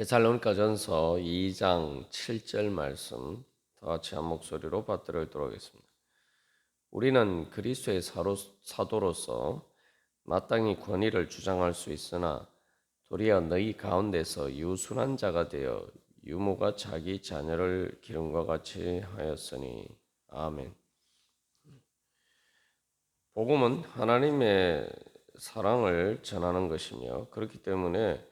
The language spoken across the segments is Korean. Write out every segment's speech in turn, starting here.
데살로니가전서 2장 7절 말씀 다 같이 한 목소리로 받들어 읽도록 하겠습니다. 우리는 그리스도의 사로, 사도로서 마땅히 권위를 주장할 수 있으나 도리어 너희 가운데서 유순한 자가 되어 유모가 자기 자녀를 기름과 같이 하였으니 아멘. 복음은 하나님의 사랑을 전하는 것이며 그렇기 때문에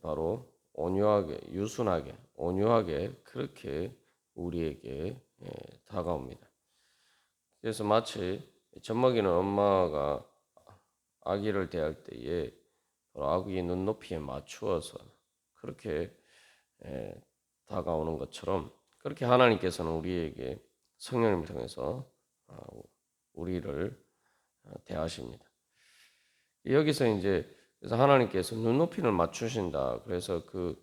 바로 온유하게 유순하게 온유하게 그렇게 우리에게 예, 다가옵니다. 그래서 마치 젖먹이는 엄마가 아기를 대할 때에 아기 눈높이에 맞추어서 그렇게 예, 다가오는 것처럼 그렇게 하나님께서는 우리에게 성령님을 통해서 아, 우리를 아, 대하십니다. 여기서 이제 그래서 하나님께서 눈높이를 맞추신다. 그래서 그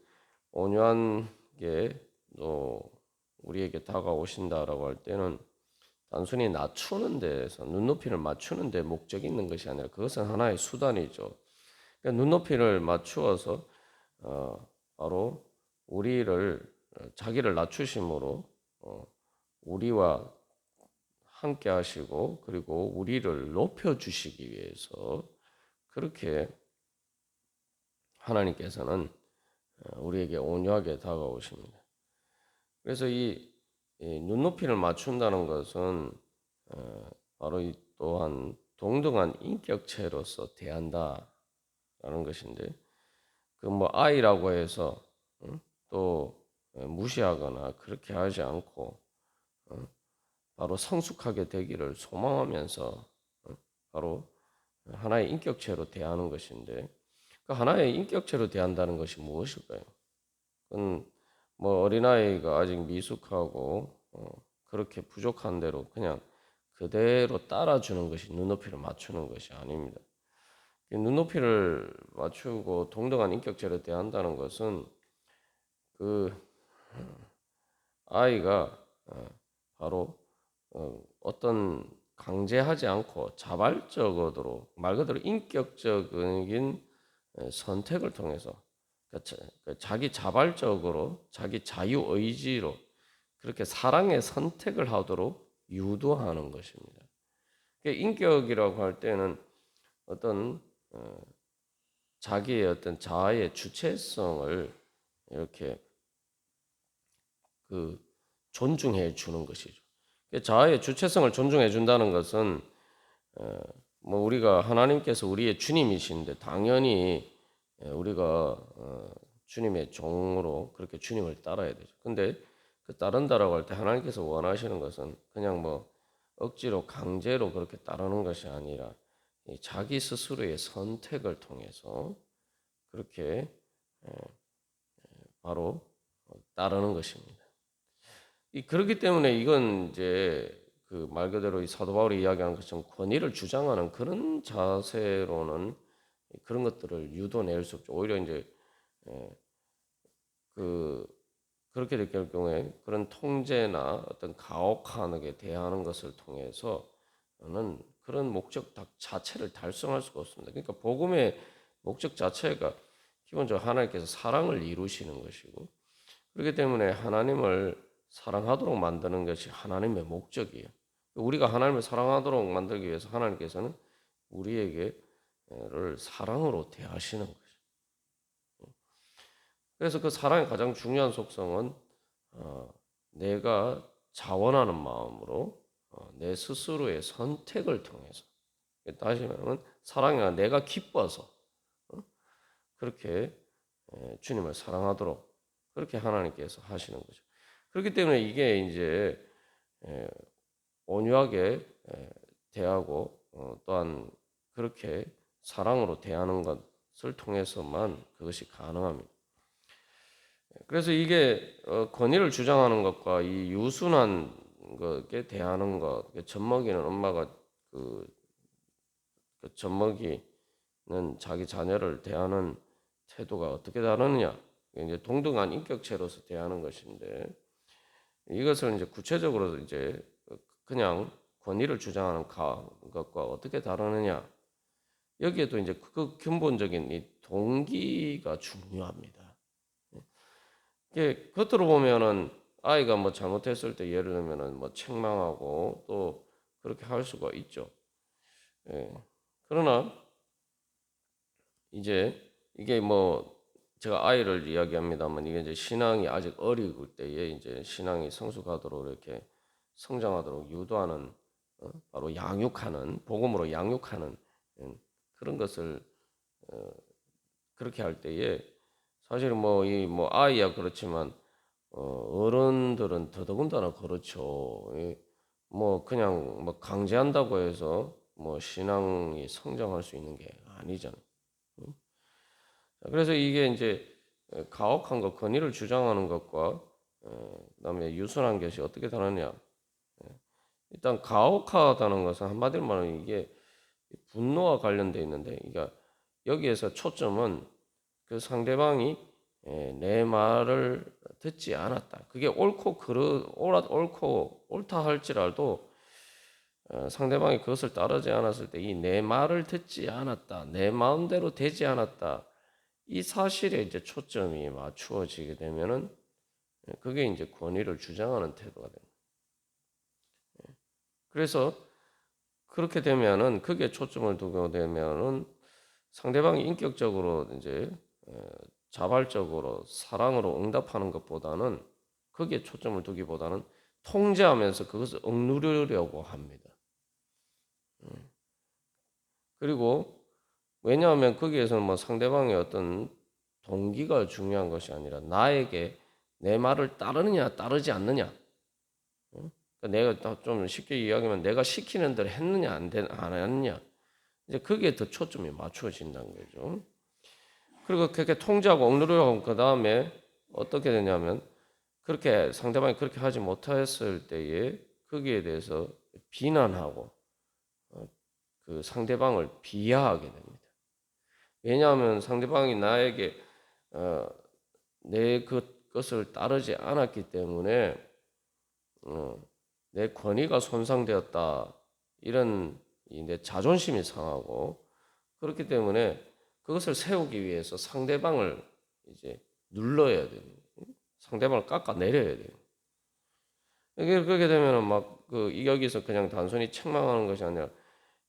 온유한 게 또 우리에게 다가오신다라고 할 때는 단순히 낮추는 데에서 눈높이를 맞추는 데 목적이 있는 것이 아니라 그것은 하나의 수단이죠. 그러니까 눈높이를 맞추어서 어, 바로 우리를 자기를 낮추심으로 어, 우리와 함께 하시고 그리고 우리를 높여 주시기 위해서 그렇게 하나님께서는 어, 우리에게 온유하게 다가오십니다. 그래서 이, 눈높이를 맞춘다는 것은 어, 바로 이 또한 동등한 인격체로서 대한다라는 것인데 그 뭐 아이라고 해서 또 무시하거나 그렇게 하지 않고 어, 바로 성숙하게 되기를 소망하면서 바로 하나의 인격체로 대하는 것인데 그 하나의 인격체로 대한다는 것이 무엇일까요? 그건 뭐 어린아이가 아직 미숙하고 어, 그렇게 부족한 대로 그냥 그대로 따라주는 것이 눈높이를 맞추는 것이 아닙니다. 눈높이를 맞추고 동등한 인격체로 대한다는 것은 그 아이가 어, 바로 어, 어떤 강제하지 않고 자발적으로 말 그대로 인격적인 선택을 통해서 그러니까 그 자기 자발적으로 자기 자유 의지로 그렇게 사랑의 선택을 하도록 유도하는 것입니다. 그러니까 인격이라고 할 때는 어떤 어, 자기의 어떤 자아의 주체성을 이렇게 그 존중해 주는 것이죠. 그러니까 자아의 주체성을 존중해 준다는 것은 어, 뭐 우리가 하나님께서 우리의 주님이신데 당연히 예, 우리가 어, 주님의 종으로 그렇게 주님을 따라야 되죠. 근데 그 따른다라고 할 때 하나님께서 원하시는 것은 그냥 뭐 억지로 강제로 그렇게 따르는 것이 아니라 자기 스스로의 선택을 통해서 그렇게 예, 예, 바로 따르는 것입니다. 그렇기 때문에 이건 이제 그 말 그대로 사도 바울이 이야기하는 것처럼 권위를 주장하는 그런 자세로는 그런 것들을 유도낼 수 없죠. 오히려 이제 예, 그 그렇게 될 경우에 그런 통제나 어떤 가혹하게 대하는 것을 통해서는 그런 목적 자체를 달성할 수가 없습니다. 그러니까 복음의 목적 자체가 기본적으로 하나님께서 사랑을 이루시는 것이고 그렇기 때문에 하나님을 사랑하도록 만드는 것이 하나님의 목적이에요. 우리가 하나님을 사랑하도록 만들기 위해서 하나님께서는 우리에게 를 사랑으로 대하시는 것이. 그래서 그 사랑의 가장 중요한 속성은 어, 내가 자원하는 마음으로 어, 내 스스로의 선택을 통해서 다시 말하면 사랑이 내가 기뻐서 어, 그렇게 주님을 사랑하도록 그렇게 하나님께서 하시는 거죠. 그렇기 때문에 이게 이제 온유하게 대하고 또한 그렇게 사랑으로 대하는 것을 통해서만 그것이 가능합니다. 그래서 이게 어, 권위를 주장하는 것과 이 유순한 것에 대하는 것, 젖먹이는 엄마가 그, 그 젖먹이는 자기 자녀를 대하는 태도가 어떻게 다르느냐? 이제 동등한 인격체로서 대하는 것인데 이것을 이제 구체적으로 이제 그냥 권위를 주장하는 것과 어떻게 다르느냐? 여기에도 이제 그 근본적인 이 동기가 중요합니다. 이게 겉으로 보면은 아이가 뭐 잘못했을 때 예를 들면은 뭐 책망하고 또 그렇게 할 수가 있죠. 예. 그러나 이제 이게 뭐 제가 아이를 이야기합니다만 이게 이제 신앙이 아직 어릴 때에 이제 신앙이 성숙하도록 이렇게 성장하도록 유도하는 어? 바로 양육하는 복음으로 양육하는 음, 그런 것을 어, 그렇게 할 때에 사실 뭐 이 뭐 아이야 그렇지만 어, 어른들은 더더군다나 그렇죠. 이뭐 그냥 뭐 강제한다고 해서 뭐 신앙이 성장할 수 있는 게 아니잖아요. 그래서 이게 이제 가혹한 것, 권위를 주장하는 것과 어, 그다음에 유순한 것이 어떻게 다르냐? 일단 가혹하다는 것은 한마디로 말하면 이게 분노와 관련돼 있는데, 그러니까 여기에서 초점은 그 상대방이 예, 내 말을 듣지 않았다. 그게 옳고 그르 옳고 옳다 할지라도 어, 상대방이 그것을 따르지 않았을 때 이 내 말을 듣지 않았다. 내 마음대로 되지 않았다. 이 사실에 이제 초점이 맞추어지게 되면은 예, 그게 이제 권위를 주장하는 태도가 됩니다. 예. 그래서 그렇게 되면은 그게 초점을 두게 되면은 상대방이 인격적으로 이제 어, 자발적으로 사랑으로 응답하는 것보다는 거기에 초점을 두기보다는 통제하면서 그것을 억누르려고 합니다. 음. 그리고 왜냐하면 거기에서는 뭐 상대방의 어떤 동기가 중요한 것이 아니라 나에게 내 말을 따르느냐 따르지 않느냐. 음? 그러니까 내가 좀 쉽게 이야기하면 내가 시키는 대로 했느냐 안, 했느냐. 이제 거기에 더 초점이 맞추어진다는 거죠. 그리고 그렇게 통제하고 억누르고 그 다음에 어떻게 되냐면 그렇게 상대방이 그렇게 하지 못했을 때에 거기에 대해서 비난하고 어, 그 상대방을 비하하게 됩니다. 왜냐하면 상대방이 나에게 어, 내 그것을 따르지 않았기 때문에 어, 내 권위가 손상되었다 이런 내 자존심이 상하고 그렇기 때문에 그것을 세우기 위해서 상대방을 이제 눌러야 돼요. 상대방을 깎아 내려야 돼요. 이게 그렇게 되면은 막그 여기서 그냥 단순히 책망하는 것이 아니라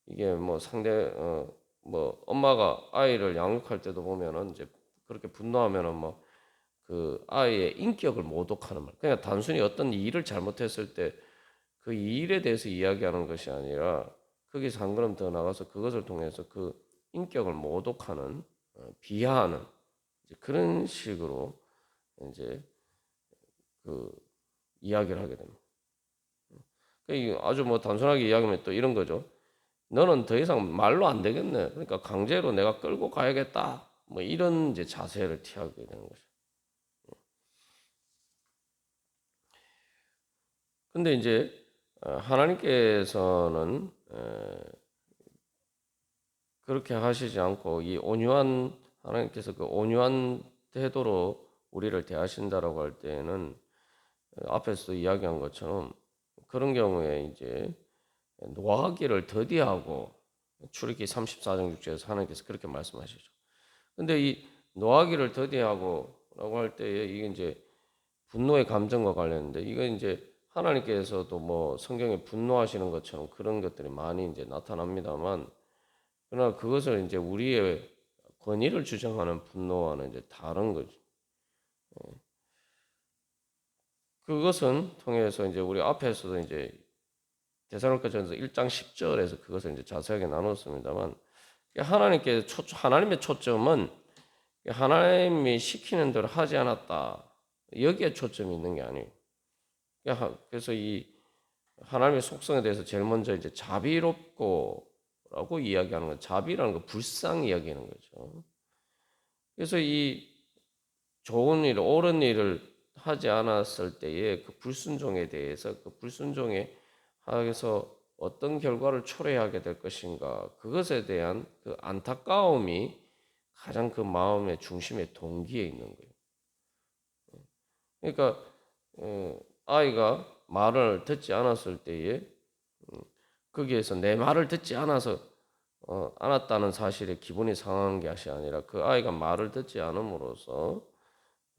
이게 뭐 상대 어 뭐 엄마가 아이를 양육할 때도 보면은 이제 그렇게 분노하면은 뭐그 아이의 인격을 모독하는 말. 그냥 단순히 어떤 일을 잘못했을 때 그 일에 대해서 이야기하는 것이 아니라 거기서 한 걸음 더 나가서 그것을 통해서 그 인격을 모독하는 어, 비하하는 그런 식으로 이제 그 이야기를 하게 됩니다. 그러니까 아주 뭐 단순하게 이야기하면 또 이런 거죠. 너는 더 이상 말로 안 되겠네. 그러니까 강제로 내가 끌고 가야겠다. 뭐 이런 이제 자세를 취하게 되는 거죠. 근데 이제 어, 하나님께서는 그렇게 하시지 않고 이 온유한 하나님께서 그 온유한 태도로 우리를 대하신다라고 할 때에는 앞에서 이야기한 것처럼 그런 경우에 이제 노하기를 더디하고 출애기 34장 6절에서 하나님께서 그렇게 말씀하시죠. 근데 이 노하기를 더디하고라고 할 때에 이게 이제 분노의 감정과 관련인데 이건 이제 하나님께서도 뭐 성경에 분노하시는 것처럼 그런 것들이 많이 이제 나타납니다만 그러나 그것을 이제 우리의 권위를 주장하는 분노와는 이제 다른 거죠. 예. 그것은 통해서 이제 우리 앞에서도 이제 대사로니전서 1장 10절에서 그것을 이제 자세하게 나눴습니다만 하나님께 초, 하나님의 초점은 하나님이 시키는 대로 하지 않았다. 여기에 초점이 있는 게 아니에요. 그래서 이 하나님의 속성에 대해서 제일 먼저 이제 자비롭고라고 이야기하는 건 자비라는 거 불쌍 이야기하는 거죠. 그래서 이 좋은 일, 옳은 일을 하지 않았을 때의 그 불순종에 대해서 그 불순종에 하에서 어떤 결과를 초래하게 될 것인가 그것에 대한 그 안타까움이 가장 그 마음의 중심의 동기에 있는 거예요. 그러니까 어, 아이가 말을 듣지 않았을 때에 음, 거기에서 내 말을 듣지 않아서 어, 않았다는 사실에 기분이 상한 것이 아니라 그 아이가 말을 듣지 않음으로써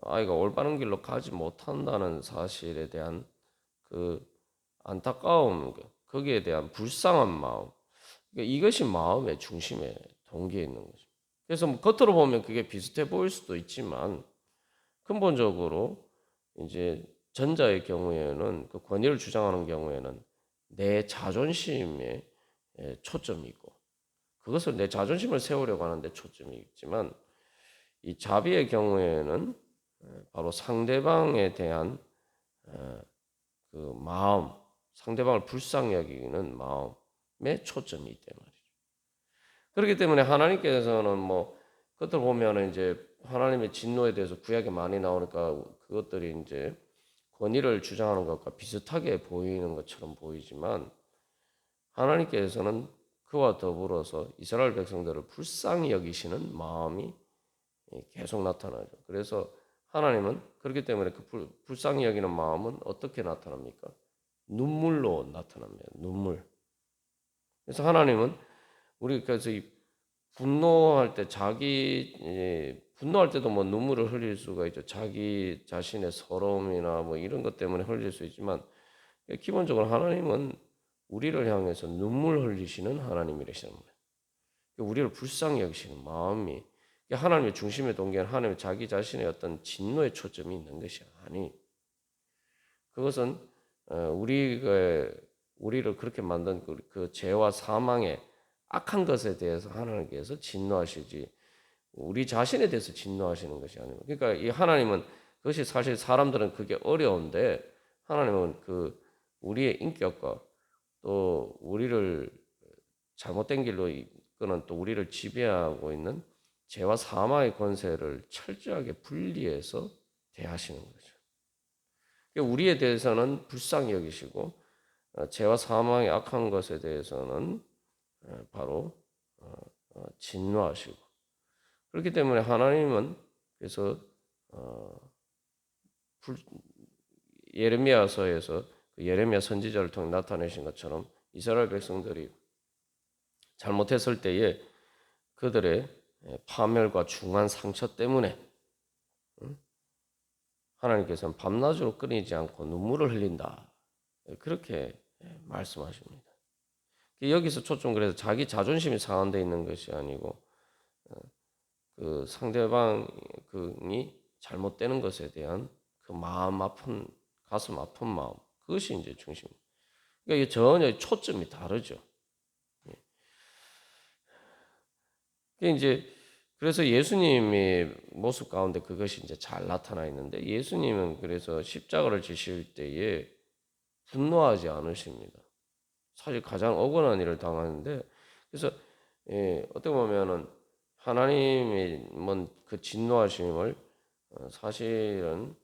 아이가 올바른 길로 가지 못한다는 사실에 대한 그 안타까움, 그 거기에 대한 불쌍한 마음, 그러니까 이것이 마음의 중심에 동기에 있는 거죠. 그래서 뭐 겉으로 보면 그게 비슷해 보일 수도 있지만 근본적으로 이제 전자의 경우에는 그 권위를 주장하는 경우에는 내 자존심에 에, 초점이 있고 그것을 내 자존심을 세우려고 하는데 초점이 있지만 이 자비의 경우에는 에, 바로 상대방에 대한 에, 그 마음, 상대방을 불쌍히 여기는 마음에 초점이 있단 말이죠. 그렇기 때문에 하나님께서는 뭐 그것들 보면은 이제 하나님의 진노에 대해서 구약에 많이 나오니까 그것들이 이제 권위를 주장하는 것과 비슷하게 보이는 것처럼 보이지만 하나님께서는 그와 더불어서 이스라엘 백성들을 불쌍히 여기시는 마음이 계속 나타나죠. 그래서 하나님은 그렇기 때문에 그 불, 불쌍히 여기는 마음은 어떻게 나타납니까? 눈물로 나타납니다. 눈물. 그래서 하나님은 우리 그래서 이 분노할 때 자기 예, 분노할 때도 뭐 눈물을 흘릴 수가 있죠. 자기 자신의 서러움이나 뭐 이런 것 때문에 흘릴 수 있지만 기본적으로 하나님은 우리를 향해서 눈물 흘리시는 하나님이시는 거예요. 우리를 불쌍히 여기시는 마음이 하나님의 중심의 동기는 하나님의 자기 자신의 어떤 진노의 초점이 있는 것이 아니. 그것은 어, 우리가 우리를 그렇게 만든 그- 그 죄와 사망의 악한 것에 대해서 하나님께서 진노하시지 우리 자신에 대해서 진노하시는 것이 아니고 그러니까 이 하나님은 그것이 사실 사람들은 그게 어려운데 하나님은 그 우리의 인격과 또 우리를 잘못된 길로 이끄는 또 우리를 지배하고 있는 죄와 사망의 권세를 철저하게 분리해서 대하시는 거죠. 그러니까 우리에 대해서는 불쌍히 여기시고 어, 죄와 사망의 악한 것에 대해서는 어, 바로 어, 진노하시고 그렇기 때문에 하나님은 그래서 예레미야서에서 그 예레미야 선지자를 통해 나타내신 것처럼 이스라엘 백성들이 잘못했을 때에 그들의 파멸과 중한 상처 때문에 하나님께서는 밤낮으로 끊이지 않고 눈물을 흘린다. 그렇게 말씀하십니다. 여기서 초점 그래서 자기 자존심이 상한돼 있는 것이 아니고 어, 그 상대방이 잘못되는 것에 대한 그 마음 아픈 가슴 아픈 마음 그것이 이제 중심. 그러니까 전혀 초점이 다르죠. 예. 이제 그래서 예수님의 모습 가운데 그것이 이제 잘 나타나 있는데 예수님은 그래서 십자가를 지실 때에 분노하지 않으십니다. 사실 가장 억울한 일을 당하는데 그래서 예, 어떻게 보면은 하나님의 그 진노하심을 어, 사실은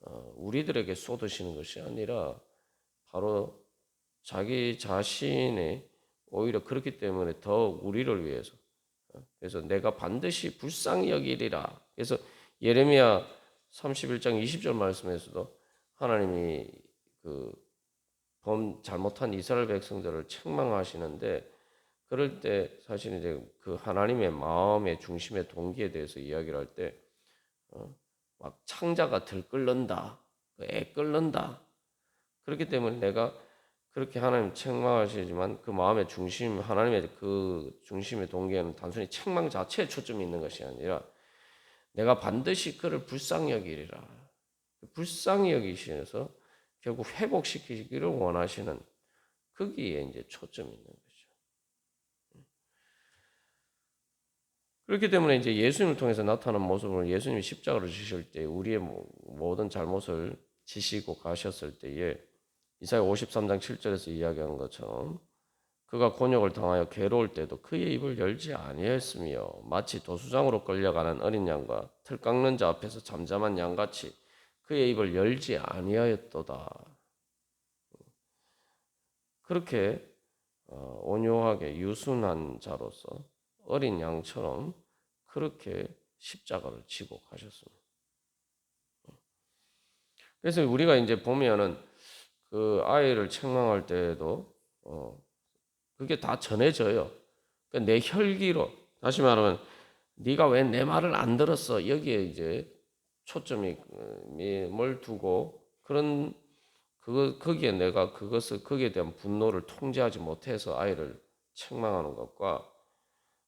어, 우리들에게 쏟으시는 것이 아니라 바로 자기 자신의 오히려 그렇기 때문에 더 우리를 위해서 어, 그래서 내가 반드시 불쌍히 여기리라. 그래서 예레미야 31장 20절 말씀에서도 하나님이 그 범 잘못한 이스라엘 백성들을 책망하시는데 그럴 때 사실 이제 그 하나님의 마음의 중심의 동기에 대해서 이야기를 할때 어, 막 창자가 들끓는다, 그애 끓는다. 그렇기 때문에 내가 그렇게 하나님 책망하시지만 그 마음의 중심, 하나님의 그 중심의 동기에는 단순히 책망 자체에 초점이 있는 것이 아니라 내가 반드시 그를 불쌍히 여기리라. 불쌍히 여기시면서 결국 회복시키기를 원하시는 거기에 이제 초점이 있는 거죠. 그렇기 때문에 이제 예수님을 통해서 나타난 모습을 예수님이 십자가를 지실 때 우리의 모든 잘못을 지시고 가셨을 때에 이사야 53장 7절에서 이야기한 것처럼 그가 곤욕을 당하여 괴로울 때도 그의 입을 열지 아니했으며 마치 도수장으로 끌려가는 어린 양과 틀 깎는 자 앞에서 잠잠한 양같이 그의 입을 열지 아니하였도다. 그렇게 어, 온유하게 유순한 자로서 어린 양처럼 그렇게 십자가를 지고 가셨습니다. 그래서 우리가 이제 보면은 그 아이를 책망할 때에도 어 그게 다 전해져요. 그러니까 내 혈기로 다시 말하면 네가 왜 내 말을 안 들었어 여기에 이제 초점이 어, 뭘 두고 그런 그거 거기에 내가 그것을 거기에 대한 분노를 통제하지 못해서 아이를 책망하는 것과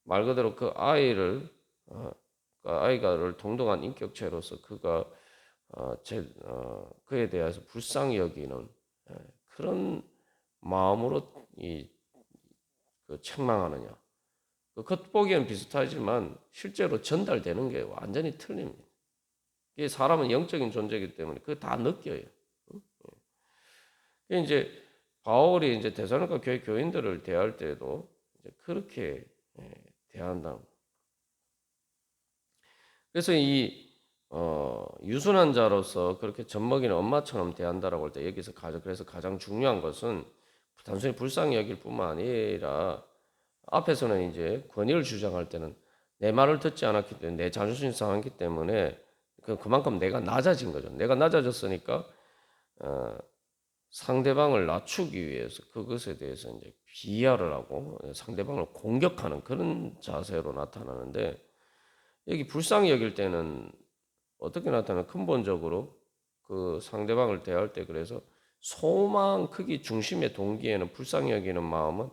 말 그대로 그 아이를 어, 그 아이가를 동등한 인격체로서 그가 어, 제, 어, 그에 대해서 불쌍히 여기는 예, 그런 마음으로 이 그 책망하느냐. 그 겉보기엔 비슷하지만 실제로 전달되는 게 완전히 틀립니다. 사람은 영적인 존재이기 때문에 그거 다 느껴요. 응? 예. 이제 바울이 이제 대사로니까 교회 교인들을 대할 때도 그렇게 예, 대한다. 그래서 이 어, 유순한 자로서 그렇게 젖먹이는 엄마처럼 대한다라고 할 때 여기서 가장 그래서 가장 중요한 것은 단순히 불쌍히 여길 뿐만 아니라 앞에서는 이제 권위를 주장할 때는 내 말을 듣지 않았기 때문에 내 자존심 상했기 때문에 그 그만큼 내가 낮아진 거죠. 내가 낮아졌으니까 어, 상대방을 낮추기 위해서 그것에 대해서 이제 비하를 하고 상대방을 공격하는 그런 자세로 나타나는데 여기 불쌍히 여길 때는 어떻게 나타나 근본적으로 그 상대방을 대할 때 그래서 소망 크기 중심의 동기에는 불쌍히 여기는 마음은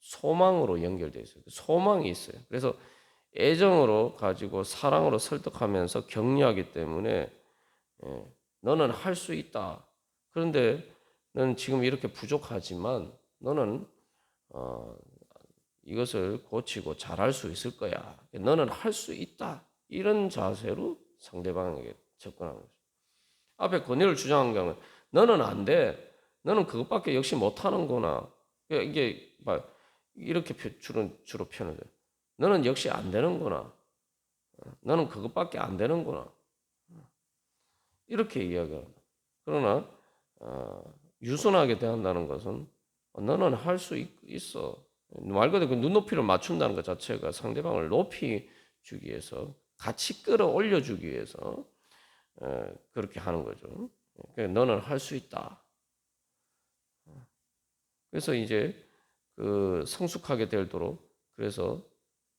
소망으로 연결되어 있어요. 소망이 있어요. 그래서 애정으로 가지고 사랑으로 설득하면서 격려하기 때문에 예, 너는 할 수 있다. 그런데 너는 지금 이렇게 부족하지만 너는 어, 이것을 고치고 잘할 수 있을 거야. 너는 할 수 있다. 이런 자세로 상대방에게 접근하는 거죠. 앞에 권위를 주장한 경우는 너는 안 돼. 너는 그것밖에 역시 못하는구나. 이게 막 이렇게 주로, 주로 표현을 해요. 너는 역시 안 되는구나. 너는 그것밖에 안 되는구나. 이렇게 이야기합니다. 그러나 어, 유순하게 대한다는 것은 너는 할 수 있어. 말 그대로 그 눈높이를 맞춘다는 것 자체가 상대방을 높이 주기 위해서 같이 끌어올려 주기 위해서 에, 그렇게 하는 거죠. 그러니까 너는 할 수 있다. 그래서 이제 그 성숙하게 되도록 그래서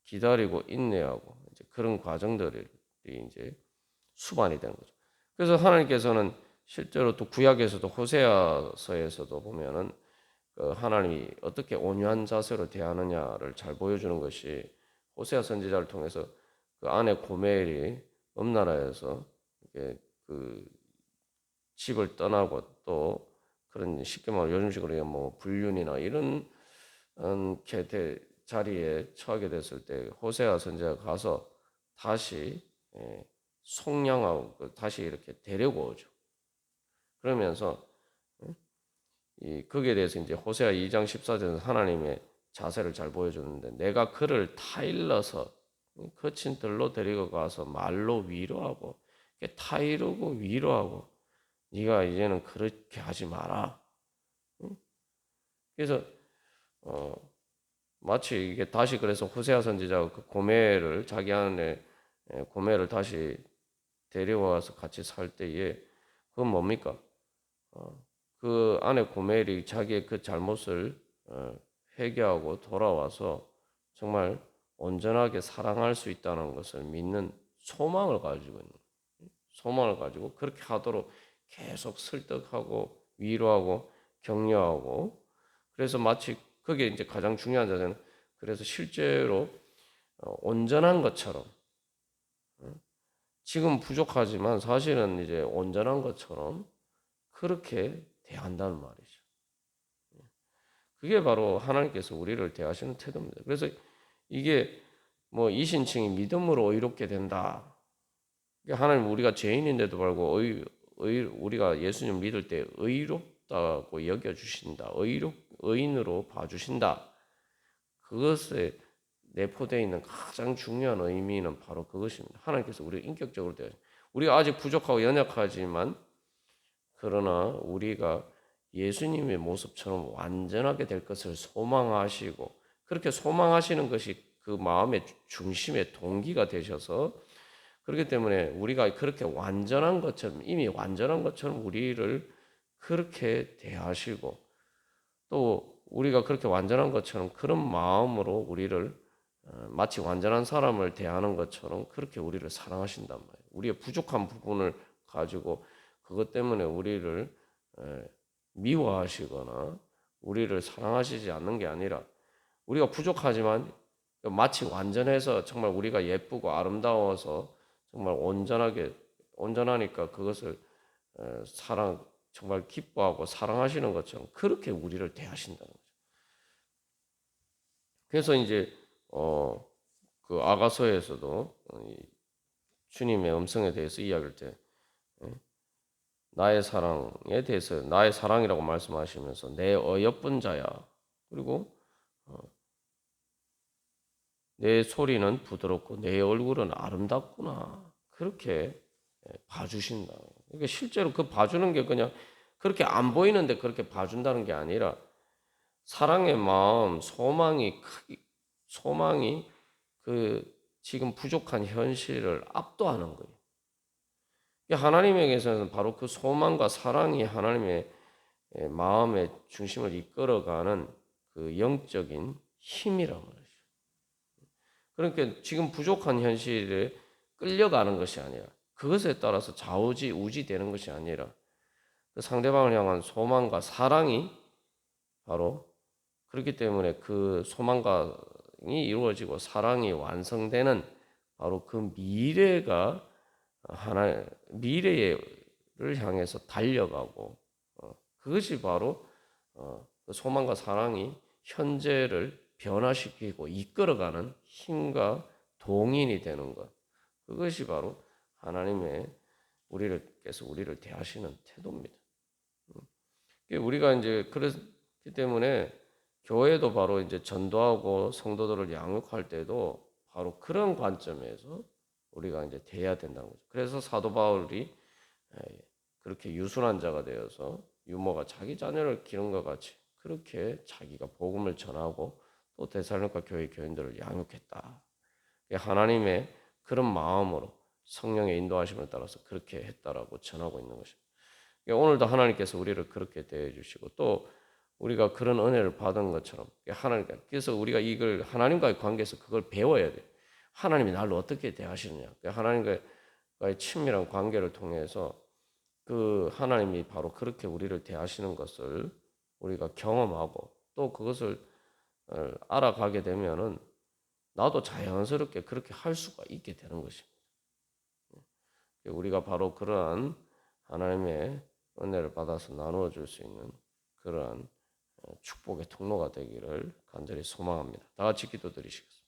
기다리고 인내하고 이제 그런 과정들이 이제 수반이 되는 거죠. 그래서 하나님께서는 실제로 또 구약에서도 호세아서에서도 보면은 그 하나님이 어떻게 온유한 자세로 대하느냐를 잘 보여주는 것이 호세아 선지자를 통해서 그 아내 고멜이 엄나라에서 그 집을 떠나고 또 그런 쉽게 말하면 요즘식으로 뭐 불륜이나 이런 음, 자리에 처하게 됐을 때 호세아 선지자가 가서 다시 예, 속량하고 그 다시 이렇게 데리고 오죠. 그러면서 이 거기에 대해서 이제 호세아 2장 14절에서 하나님의 자세를 잘 보여주는데 내가 그를 타일러서 거친 들로 데리고 가서 말로 위로하고 타이르고 위로하고 네가 이제는 그렇게 하지 마라. 그래서 어, 마치 이게 다시 그래서 호세아 선지자가 그 고멜을 자기 안에 고멜을 다시 데려와서 같이 살 때에 그건 뭡니까? 어, 그 안에 고멜이 자기의 그 잘못을 어, 회개하고 돌아와서 정말 온전하게 사랑할 수 있다는 것을 믿는 소망을 가지고 있는 소망을 가지고 그렇게 하도록 계속 설득하고 위로하고 격려하고 그래서 마치 그게 이제 가장 중요한 자세는 그래서 실제로 어, 온전한 것처럼 어, 지금 부족하지만 사실은 이제 온전한 것처럼 그렇게 대한다는 말이죠. 그게 바로 하나님께서 우리를 대하시는 태도입니다. 그래서 이게 뭐 이신칭이 믿음으로 의롭게 된다. 하나님 우리가 죄인인데도 불구하고 의, 의, 우리가 예수님 믿을 때 의롭다고 여겨 주신다. 의롭 의인으로 봐 주신다. 그것에 내포되어 있는 가장 중요한 의미는 바로 그것입니다. 하나님께서 우리 인격적으로 대하 우리가 아직 부족하고 연약하지만 그러나 우리가 예수님의 모습처럼 완전하게 될 것을 소망하시고 그렇게 소망하시는 것이 그 마음의 중심의 동기가 되셔서 그렇기 때문에 우리가 그렇게 완전한 것처럼 이미 완전한 것처럼 우리를 그렇게 대하시고 또 우리가 그렇게 완전한 것처럼 그런 마음으로 우리를 어, 마치 완전한 사람을 대하는 것처럼 그렇게 우리를 사랑하신단 말이에요. 우리의 부족한 부분을 가지고 그것 때문에 우리를 에, 미워하시거나 우리를 사랑하시지 않는 게 아니라 우리가 부족하지만 마치 완전해서 정말 우리가 예쁘고 아름다워서 정말 온전하게 온전하니까 그것을 에, 사랑 정말 기뻐하고 사랑하시는 것처럼 그렇게 우리를 대하신다는 거죠. 그래서 이제 어 그 아가서에서도 주님의 음성에 대해서 이야기할 때 예, 나의 사랑에 대해서 나의 사랑이라고 말씀하시면서 내 어여쁜 자야 그리고 어, 내 소리는 부드럽고 내 얼굴은 아름답구나 그렇게 예, 봐주신다. 이게 실제로 그 봐주는 게 그냥 그렇게 안 보이는데 그렇게 봐준다는 게 아니라 사랑의 마음, 소망이 크기, 소망이 그 지금 부족한 현실을 압도하는 거예요. 하나님에게서는 바로 그 소망과 사랑이 하나님의 예, 마음의 중심을 이끌어가는 그 영적인 힘이라는 거죠. 그러니까 지금 부족한 현실에 끌려가는 것이 아니라 그것에 따라서 좌우지 우지되는 것이 아니라 그 상대방을 향한 소망과 사랑이 바로 그렇기 때문에 그 소망과 이 이루어지고 사랑이 완성되는 바로 그 미래가 하나 미래를 향해서 달려가고 어, 그것이 바로 어, 그 소망과 사랑이 현재를 변화시키고 이끌어가는 힘과 동인이 되는 것 그것이 바로 하나님의 우리를께서 우리를 대하시는 태도입니다. 음. 우리가 이제 그렇기 때문에 교회도 바로 이제 전도하고 성도들을 양육할 때도 바로 그런 관점에서 우리가 이제 돼야 된다는 거죠. 그래서 사도 바울이 그렇게 유순한 자가 되어서 유모가 자기 자녀를 기른 것 같이 그렇게 자기가 복음을 전하고 또 대살로니가 교회 교인들을 양육했다. 하나님의 그런 마음으로 성령의 인도하심을 따라서 그렇게 했다라고 전하고 있는 것입니다. 오늘도 하나님께서 우리를 그렇게 대해 주시고 또 우리가 그런 은혜를 받은 것처럼 하나님께서 우리가 이걸 하나님과의 관계에서 그걸 배워야 돼. 하나님이 나를 어떻게 대하시느냐. 하나님과의 친밀한 관계를 통해서 그 하나님이 바로 그렇게 우리를 대하시는 것을 우리가 경험하고 또 그것을 어, 알아가게 되면은 나도 자연스럽게 그렇게 할 수가 있게 되는 것입니다. 우리가 바로 그러한 하나님의 은혜를 받아서 나누어 줄 수 있는 그러한 축복의 통로가 되기를 간절히 소망합니다. 다 같이 기도 드리시겠습니다.